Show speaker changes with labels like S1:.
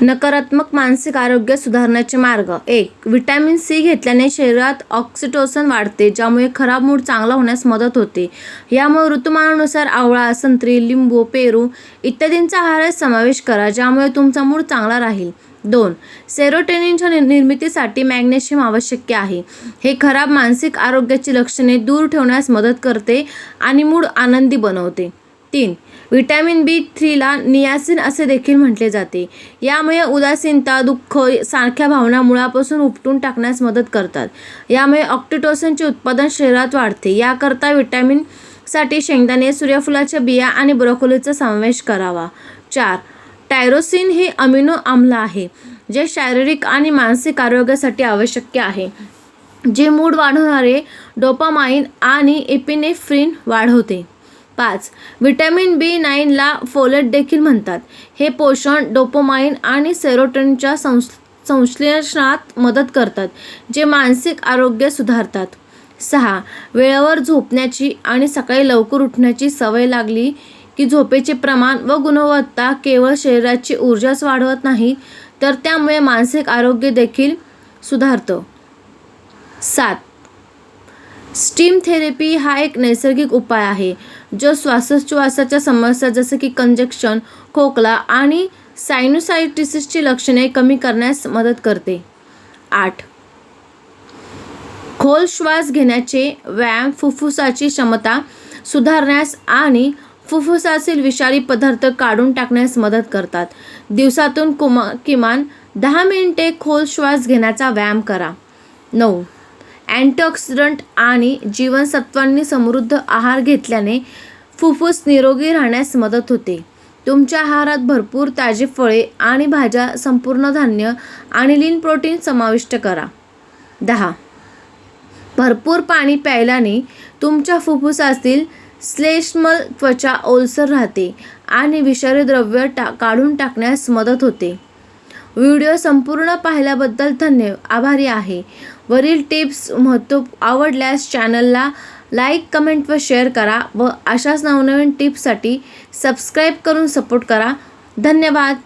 S1: नकारात्मक मानसिक आरोग्य सुधारण्याचे मार्ग. एक विटॅमिन सी घेतल्याने शरीरात ऑक्सिटोसन वाढते ज्यामुळे खराब मूड चांगला होण्यास मदत होते. यामुळे ऋतुमानानुसार आवळा संत्री लिंबू पेरू इत्यादींचा आहारात समावेश करा ज्यामुळे तुमचा मूड चांगला राहील. दोन सेरोटेनिनच्या नि- निर्मितीसाठी मॅग्नेशियम आवश्यक आहे. हे खराब मानसिक आरोग्याची लक्षणे दूर ठेवण्यास मदत करते आणि मूड आनंदी बनवते. तीन. व्हिटॅमिन बी थ्रीला नियासिन असे देखील म्हटले जाते. यामुळे उदासीनता दुःख सारख्या भावना मुळापासून उपटून टाकण्यास मदत करतात. यामुळे ऑक्टिटोसनचे उत्पादन शरीरात वाढते. याकरता व्हिटॅमिनसाठी शेंगदाणे सूर्यफुलाच्या बिया आणि ब्रोकोलीचा समावेश करावा. चार. टायरोसिन हे अमिनो आम्ल आहे जे शारीरिक आणि मानसिक आरोग्यासाठी आवश्यक आहे जे मूड वाढवणारे डोपामाइन आणि एपिनेफ्रिन वाढवते. पाच. व्हिटॅमिन बी नाईनला फोलेट देखील म्हणतात. हे पोषण डोपोमाइन आणि सेरोटनच्या संस संश्लेषणात मदत करतात जे मानसिक आरोग्य सुधारतात. सहा. वेळेवर झोपण्याची आणि सकाळी लवकर उठण्याची सवय लागली की झोपेचे प्रमाण व गुणवत्ता केवळ शरीराची ऊर्जाच वाढवत नाही तर त्यामुळे मानसिक आरोग्य देखील सुधारतं. सात. स्टीम थेरपी हा एक नैसर्गिक उपाय आहे. जो श्वासोच्छ्वासाच्या समस्या जसं की कंजक्शन खोकला आणि सायनोसायटिसिसची लक्षणे कमी करण्यास मदत करते. आठ. खोल श्वास घेण्याचे व्यायाम फुफ्फुसाची क्षमता सुधारण्यास आणि फुफ्फुसातील विषारी पदार्थ काढून टाकण्यास मदत करतात. दिवसातून कुमा किमान दहा मिनिटे खोल श्वास घेण्याचा व्यायाम करा. नऊ. अँटीऑक्सिडंट आणि जीवनसत्वांनी समृद्ध आहार घेतल्याने फुफ्फुस निरोगी राहण्यास मदत होते. तुमच्या आहारात भरपूर ताजी फळे आणि भाज्या संपूर्ण धान्य आणि लीन प्रोटीन समाविष्ट करा. दहा. भरपूर पाणी प्यायल्याने तुमच्या फुफ्फुसातील श्लेष्मल त्वचा ओलसर राहते आणि विषारी द्रव्य टा काढून टाकण्यास मदत होते. व्हिडिओ संपूर्ण पाहिल्याबद्दल धन्य आभारी आहे. वरील टिप्स महत्त्व आवडल्यास चॅनलला लाईक कमेंट व शेअर करा व अशाच नवनवीन टिप्ससाठी सबस्क्राईब करून सपोर्ट करा. धन्यवाद.